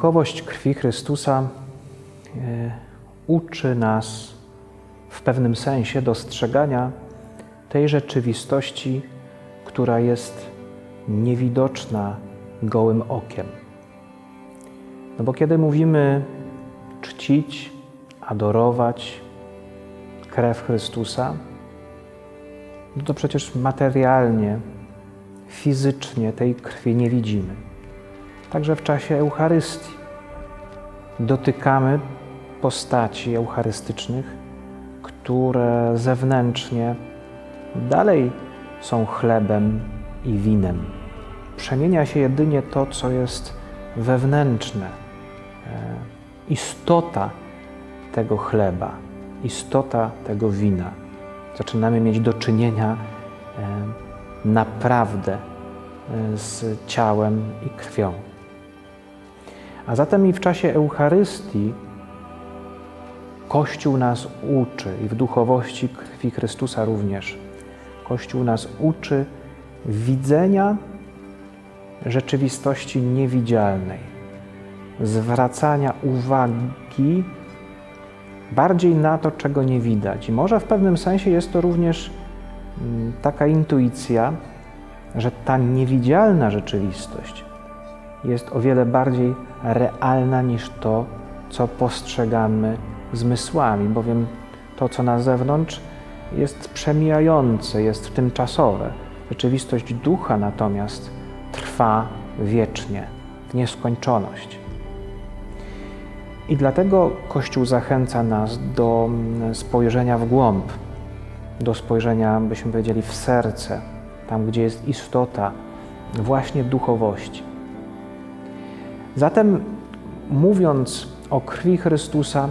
Duchowość krwi Chrystusa e, uczy nas w pewnym sensie dostrzegania tej rzeczywistości, która jest niewidoczna gołym okiem. No bo kiedy mówimy czcić, adorować krew Chrystusa, no to przecież materialnie, fizycznie tej krwi nie widzimy. Także w czasie Eucharystii dotykamy postaci eucharystycznych, które zewnętrznie dalej są chlebem i winem. Przemienia się jedynie to, co jest wewnętrzne, e, istota tego chleba, istota tego wina. Zaczynamy mieć do czynienia e, naprawdę e, z ciałem i krwią. A zatem i w czasie Eucharystii Kościół nas uczy i w duchowości krwi Chrystusa również. Kościół nas uczy widzenia rzeczywistości niewidzialnej, zwracania uwagi bardziej na to, czego nie widać. I może w pewnym sensie jest to również mm, taka intuicja, że ta niewidzialna rzeczywistość jest o wiele bardziej realna niż to, co postrzegamy zmysłami, bowiem to, co na zewnątrz, jest przemijające, jest tymczasowe. Rzeczywistość ducha natomiast trwa wiecznie, w nieskończoność. I dlatego Kościół zachęca nas do mm, spojrzenia w głąb, do spojrzenia, byśmy powiedzieli, w serce, tam gdzie jest istota właśnie duchowości. Zatem, mówiąc o krwi Chrystusa,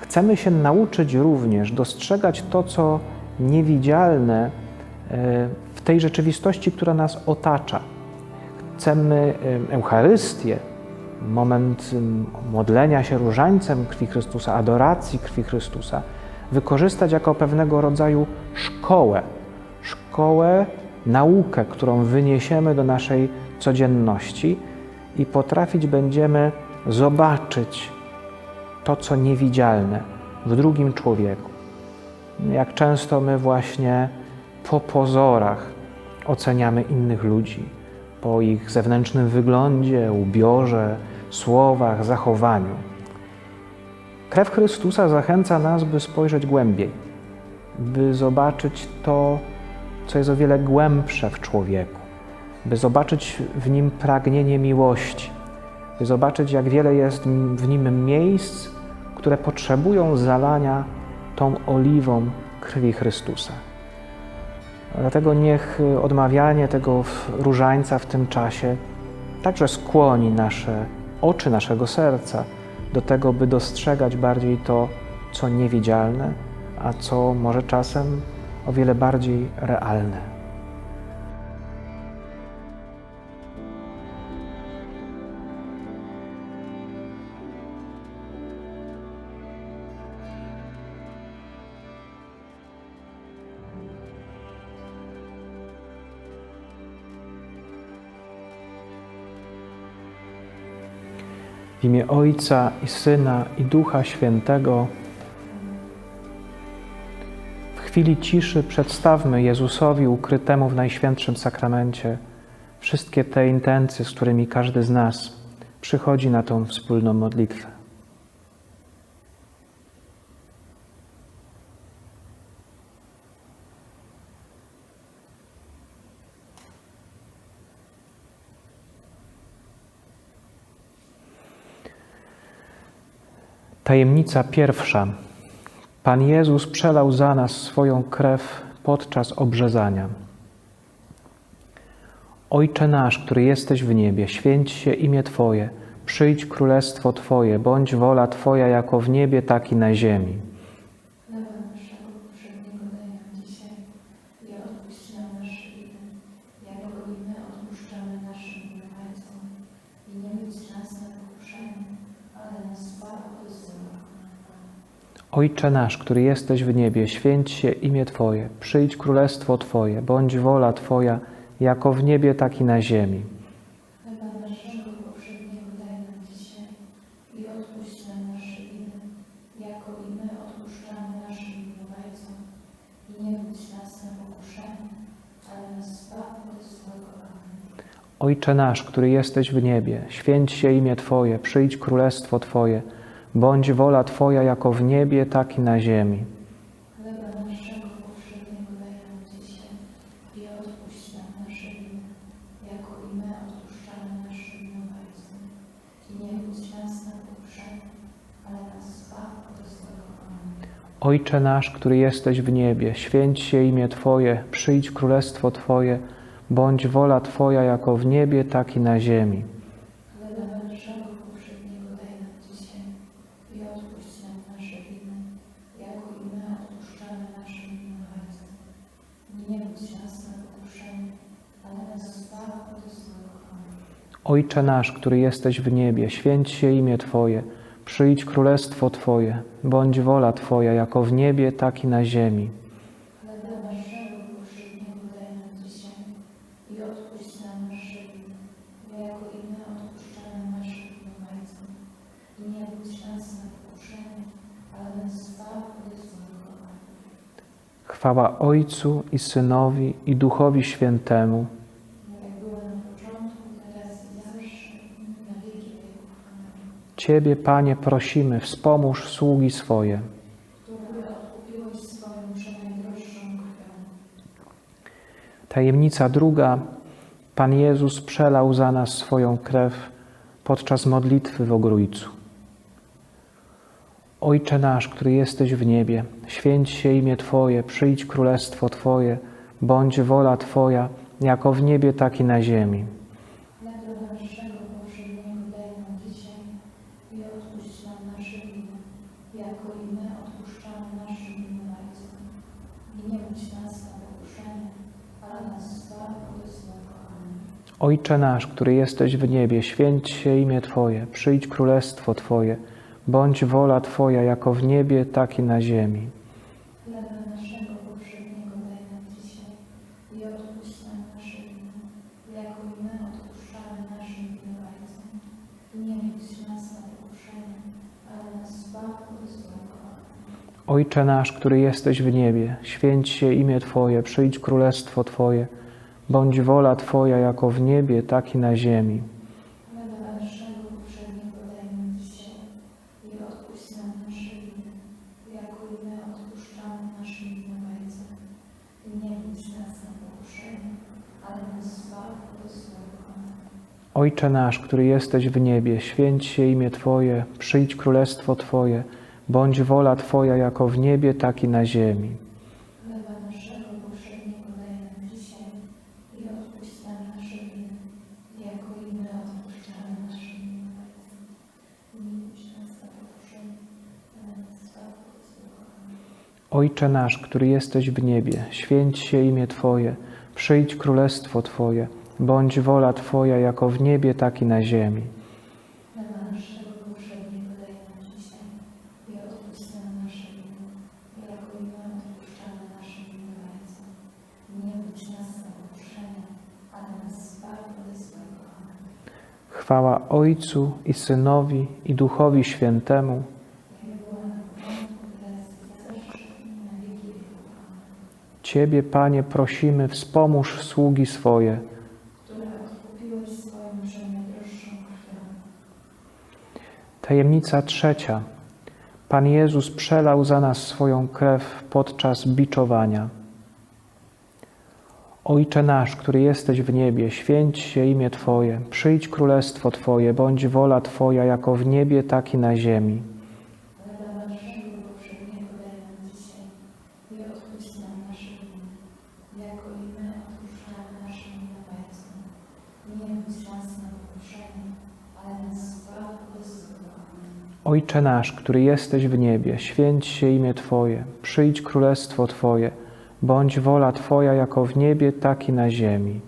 chcemy się nauczyć również dostrzegać to, co niewidzialne e, w tej rzeczywistości, która nas otacza. Chcemy e, Eucharystię, moment modlenia się różańcem krwi Chrystusa, adoracji krwi Chrystusa, wykorzystać jako pewnego rodzaju szkołę, szkołę, naukę, którą wyniesiemy do naszej codzienności i potrafić będziemy zobaczyć to, co niewidzialne w drugim człowieku. Jak często my właśnie po pozorach oceniamy innych ludzi, po ich zewnętrznym wyglądzie, ubiorze, słowach, zachowaniu. Krew Chrystusa zachęca nas, by spojrzeć głębiej, by zobaczyć to, co jest o wiele głębsze w człowieku, by zobaczyć w nim pragnienie miłości, by zobaczyć, jak wiele jest w nim miejsc, które potrzebują zalania tą oliwą krwi Chrystusa. Dlatego niech odmawianie tego różańca w tym czasie także skłoni nasze oczy, naszego serca do tego, by dostrzegać bardziej to, co niewidzialne, a co może czasem o wiele bardziej realne. W imię Ojca i Syna i Ducha Świętego. W chwili ciszy przedstawmy Jezusowi ukrytemu w Najświętszym Sakramencie wszystkie te intencje, z którymi każdy z nas przychodzi na tą wspólną modlitwę. Tajemnica pierwsza. Pan Jezus przelał za nas swoją krew podczas obrzezania. Ojcze nasz, który jesteś w niebie, święć się imię Twoje, przyjdź królestwo Twoje, bądź wola Twoja jako w niebie, tak i na ziemi. Ojcze nasz, który jesteś w niebie, święć się imię Twoje, przyjdź królestwo Twoje, bądź wola Twoja, jako w niebie, tak i na ziemi. Ojcze nasz, który jesteś w niebie, święć się imię Twoje, przyjdź królestwo Twoje, bądź wola Twoja jako w niebie, tak i na ziemi. Ojcze nasz, który jesteś w niebie, święć się imię Twoje, przyjdź królestwo Twoje, bądź wola Twoja jako w niebie, tak i na ziemi. Chleba naszego powszedniego daj nam dzisiaj i odpuść nam nasze winy, jako i my odpuszczamy naszym winowajcom. I nie wódź nas na pokuszenie, ale nas zbaw od złego. Amen. Ojcze nasz, który jesteś w niebie, święć się imię Twoje, przyjdź królestwo Twoje, bądź wola Twoja jako w niebie, tak i na ziemi. Chleba naszego powszedniego daj nam dzisiaj i odpuść nam nasze winy, jako i my odpuszczamy naszym winowajcom. I nie wódź nas na pokuszenie, ale nas zbaw od złego. Amen. Chwała Ojcu i Synowi i Duchowi Świętemu. jak było na początku, teraz i zawsze, i na wieki wieków. Amen. Ciebie, Panie, prosimy, wspomóż sługi swoje. Tajemnica druga. Pan Jezus przelał za nas swoją krew podczas modlitwy w Ogrójcu. Ojcze nasz, który jesteś w niebie, święć się imię Twoje, przyjdź królestwo Twoje, bądź wola Twoja, jako w niebie, tak i na ziemi. Chleba naszego powszedniego daj nam dzisiaj i odpuść nam nasze winy, jako i my odpuszczamy naszym winowajcom. I nie bądź nas na pokuszenie, ale nas zbaw od złego. Amen. Ojcze nasz, który jesteś w niebie, święć się imię Twoje, przyjdź królestwo Twoje, bądź wola Twoja, jako w niebie, tak i na ziemi. Ojcze nasz, który jesteś w niebie, święć się imię Twoje, przyjdź królestwo Twoje, bądź wola Twoja, jako w niebie, tak i na ziemi. Ojcze nasz, który jesteś w niebie, święć się imię Twoje, przyjdź królestwo Twoje, bądź wola Twoja, jako w niebie, tak i na ziemi. Ojcze nasz, który jesteś w niebie, święć się imię Twoje, przyjdź królestwo Twoje, bądź wola Twoja, jako w niebie, tak i na ziemi. Chleba naszego powszedniego daj nam dzisiaj. I Ciebie, Panie, prosimy, wspomóż sługi swoje. Tajemnica trzecia. Pan Jezus przelał za nas swoją krew podczas biczowania. Ojcze nasz, który jesteś w niebie, święć się imię Twoje, przyjdź królestwo Twoje, bądź wola Twoja, jako w niebie, tak i na ziemi. Chleba naszego powszedniego daj nam dzisiaj i odpuść nam nasze winy, jako i my odpuszczamy naszym winowajcom. I nie wódź nas na pokuszenie, ale nas zbaw od złego. Amen. Ojcze nasz, który jesteś w niebie, święć się imię Twoje, przyjdź królestwo Twoje, bądź wola Twoja, jako w niebie, tak i na ziemi.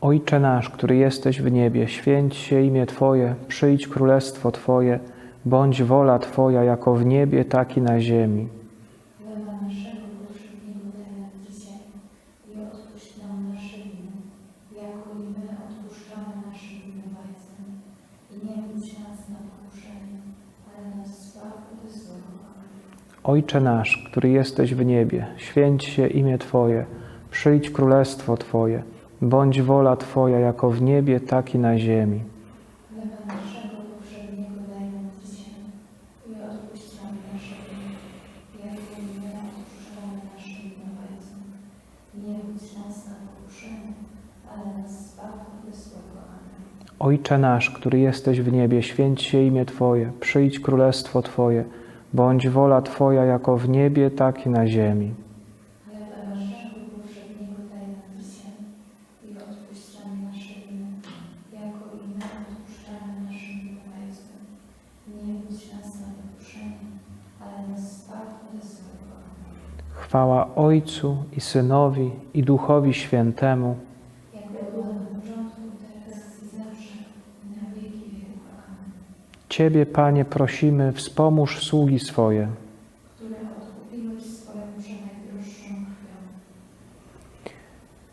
Ojcze nasz, który jesteś w niebie, święć się imię Twoje, przyjdź królestwo Twoje, bądź wola Twoja jako w niebie, tak i na ziemi. Ojcze nasz, który jesteś w niebie, święć się imię Twoje, przyjdź królestwo Twoje, bądź wola Twoja jako w niebie, tak i na ziemi. Chleba naszego powszedniego daj nam dzisiaj i odpuść nam nasze winy, jako i my odpuszczamy naszym winowajcom. I nie wódź nas na pokuszenie, ale nas zbaw od złego. Amen. Ojcze nasz, który jesteś w niebie, święć się imię Twoje, przyjdź królestwo Twoje, bądź wola Twoja jako w niebie, tak i na ziemi. Chleba naszego powszedniego daj nam dzisiaj i Ciebie, Panie, prosimy, wspomóż sługi swoje.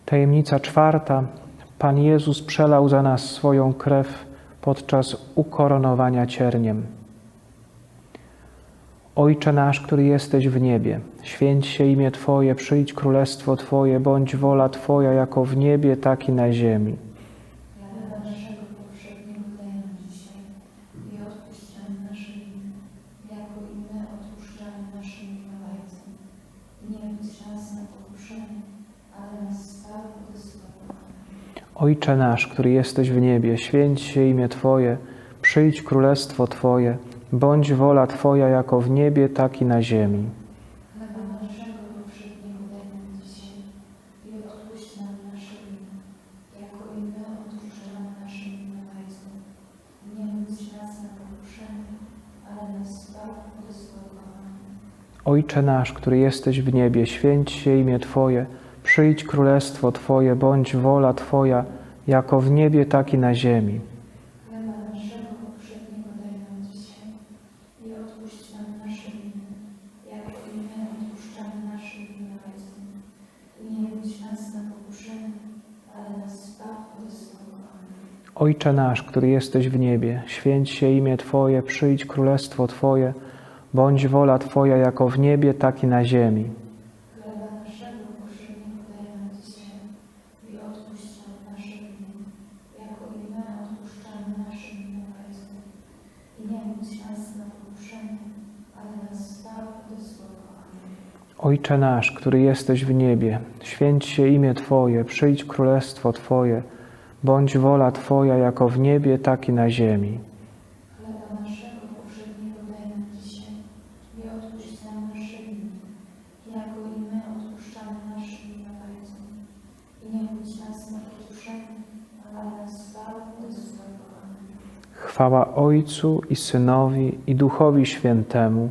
Tajemnica czwarta. Pan Jezus przelał za nas swoją krew podczas ukoronowania cierniem. Ojcze nasz, który jesteś w niebie, święć się imię Twoje, przyjdź królestwo Twoje, bądź wola Twoja jako w niebie, tak i na ziemi. Chleba naszego powszedniego daj nam dzisiaj i odpuść nam nasze winy, jako i my odpuszczamy naszym winowajcom. I nie wódź nas na pokuszenie, ale nas zbaw od złego. Amen. Ojcze nasz, który jesteś w niebie, święć się imię Twoje, przyjdź królestwo Twoje, bądź wola Twoja jako w niebie, tak i na ziemi. Ojcze nasz, który jesteś w niebie, święć się imię Twoje, przyjdź królestwo Twoje, bądź wola Twoja jako w niebie, tak i na ziemi. Ojcze nasz, który jesteś w niebie, święć się imię Twoje, przyjdź królestwo Twoje, bądź wola Twoja jako w niebie, tak i na ziemi. Chleba naszego powszedniego daj nam dzisiaj nasze winy, jako i my odpuszczamy naszym winowajcom. I nie wódź nas na ale nas złego. Amen. Ojcze nasz, który jesteś w niebie, święć się imię Twoje, przyjdź królestwo Twoje, bądź wola Twoja jako w niebie, tak i na ziemi. Chleba naszego powszedniego daj nam dzisiaj i odpuść nam nasze winy, jako i my odpuszczamy naszym winowajcom. I nie wódź nas na pokuszenie, ale nas zbaw od złego. Amen. Chwała Ojcu i Synowi i Duchowi Świętemu.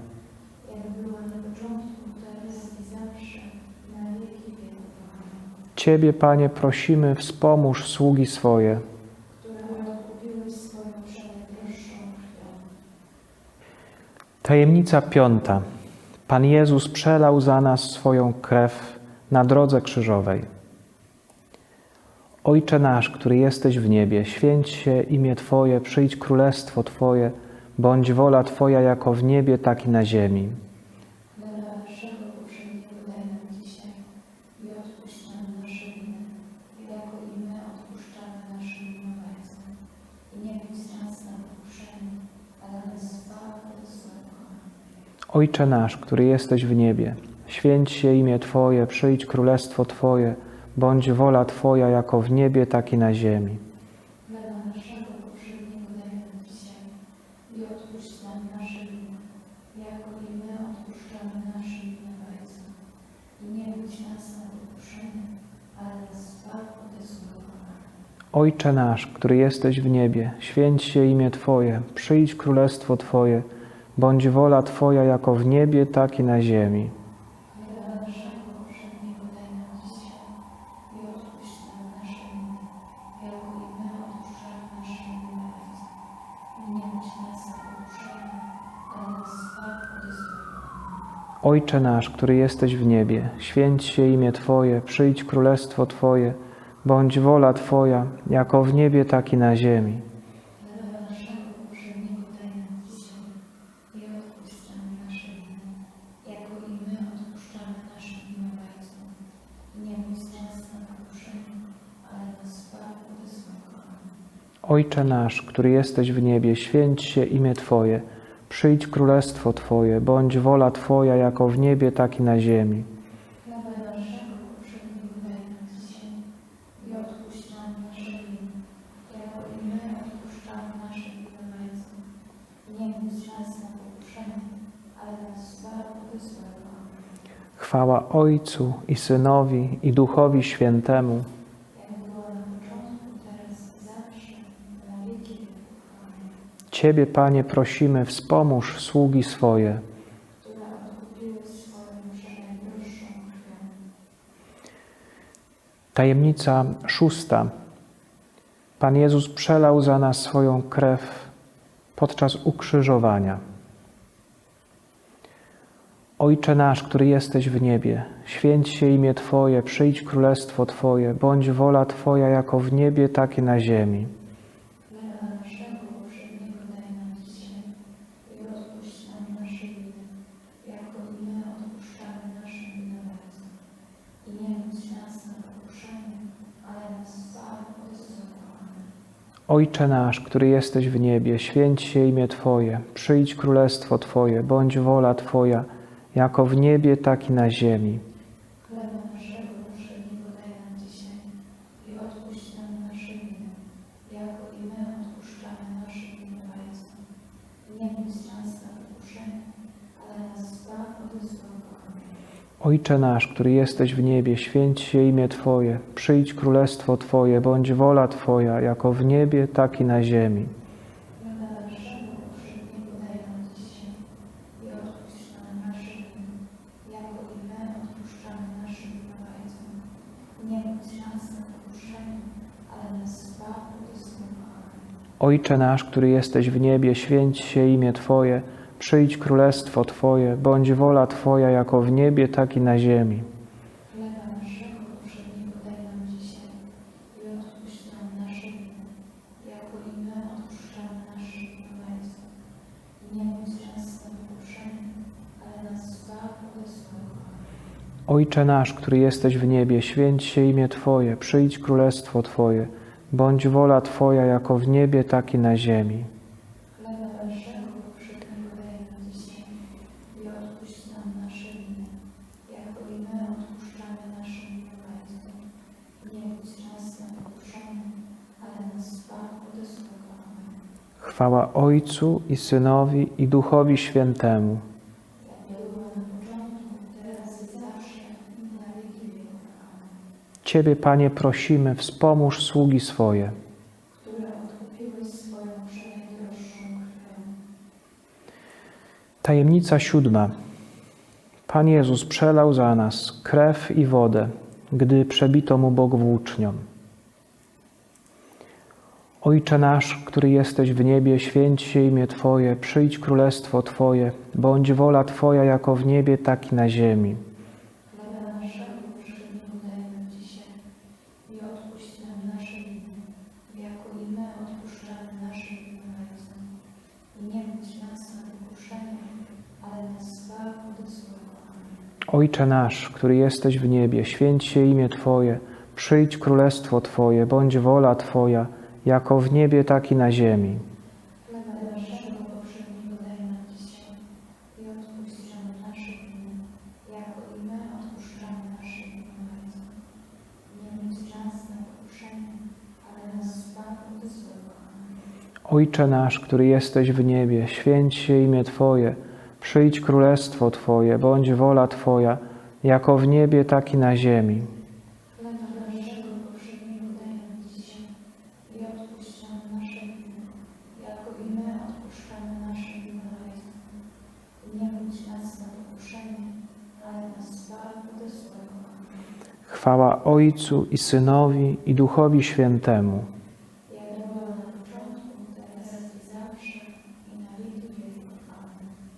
Ciebie, Panie, prosimy, wspomóż sługi swoje. Tajemnica piąta. Pan Jezus przelał za nas swoją krew na drodze krzyżowej. Ojcze nasz, który jesteś w niebie, święć się imię Twoje, przyjdź królestwo Twoje, bądź wola Twoja jako w niebie, tak i na ziemi. Ojcze nasz, który jesteś w niebie, święć się imię Twoje, przyjdź królestwo Twoje, bądź wola Twoja jako w niebie, tak i na ziemi. Ojcze nasz, który jesteś w niebie, święć się imię Twoje, przyjdź królestwo Twoje, bądź wola Twoja jako w niebie, tak i na ziemi. Ojcze nasz, który jesteś w niebie, święć się imię Twoje, przyjdź królestwo Twoje, bądź wola Twoja, jako w niebie, tak i na ziemi. Ojcze nasz, który jesteś w niebie, święć się imię Twoje, przyjdź królestwo Twoje, bądź wola Twoja, jako w niebie, tak i na ziemi. Chleba naszego powszedniego daj nam dzisiaj i odpuść nam nasze winy, jako i my odpuszczamy naszym winowajcom. I nie wódź nas na pokuszenie, ale nas zbaw od złego. Amen. Chwała Ojcu i Synowi i Duchowi Świętemu, jak było na początku, teraz i zawsze, na wieki wieków. Amen. Ciebie, Panie, prosimy, wspomóż sługi swoje. Tajemnica szósta. Pan Jezus przelał za nas swoją krew podczas ukrzyżowania. Ojcze nasz, który jesteś w niebie, święć się imię Twoje, przyjdź królestwo Twoje, bądź wola Twoja jako w niebie, tak i na ziemi. Ojcze nasz, który jesteś w niebie, święć się imię Twoje, przyjdź królestwo Twoje, bądź wola Twoja, jako w niebie, tak i na ziemi. Chleba naszego powszedniego daj nam dzisiaj i odpuść nam nasze winy, jako i my odpuszczamy naszym winowajcom. I nie wódź nas na pokuszenie, ale nas zbaw od złego. Amen. Ojcze nasz, który jesteś w niebie, święć się imię Twoje, przyjdź królestwo Twoje, bądź wola Twoja, jako w niebie, tak i na ziemi. Ojcze nasz, który jesteś w niebie, święć się imię Twoje, przyjdź królestwo Twoje, bądź wola Twoja, jako w niebie, tak i na ziemi. Ojcze nasz, który jesteś w niebie, święć się imię Twoje, przyjdź królestwo Twoje, bądź wola Twoja, jako w niebie, tak i na ziemi. Chwała Ojcu i Synowi i Duchowi Świętemu. Ciebie, Panie, prosimy, wspomóż sługi swoje. Tajemnica siódma. Pan Jezus przelał za nas krew i wodę, gdy przebito mu Bóg włócznią. Ojcze nasz, który jesteś w niebie, święć się imię Twoje, przyjdź królestwo Twoje, bądź wola Twoja jako w niebie, tak i na ziemi. Ojcze nasz, który jesteś w niebie, święć się imię Twoje, przyjdź królestwo Twoje, bądź wola Twoja, jako w niebie, tak i na ziemi. Ojcze nasz, który jesteś w niebie, święć się imię Twoje, przyjdź królestwo Twoje, bądź wola Twoja, jako w niebie, tak i na ziemi. Ojcu i Synowi i Duchowi Świętemu.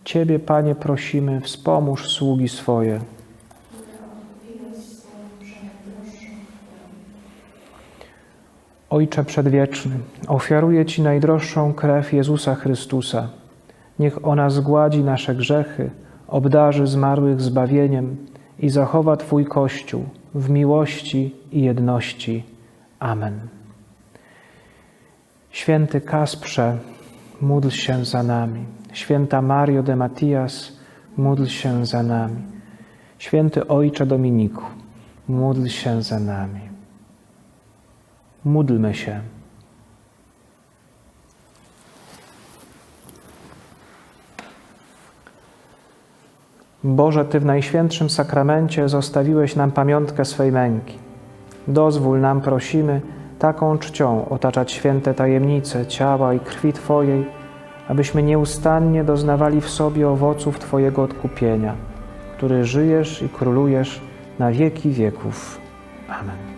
Ciebie, Panie, prosimy, wspomóż sługi swoje. Ojcze Przedwieczny, ofiaruję Ci najdroższą krew Jezusa Chrystusa. Niech ona zgładzi nasze grzechy, obdarzy zmarłych zbawieniem i zachowa Twój Kościół w miłości i jedności. Amen. Święty Kasprze, módl się za nami. Święta Mario de Matias, módl się za nami. Święty Ojcze Dominiku, módl się za nami. Módlmy się. Boże, Ty w Najświętszym Sakramencie zostawiłeś nam pamiątkę swej męki. Dozwól nam, prosimy, taką czcią otaczać święte tajemnice ciała i krwi Twojej, abyśmy nieustannie doznawali w sobie owoców Twojego odkupienia, który żyjesz i królujesz na wieki wieków. Amen.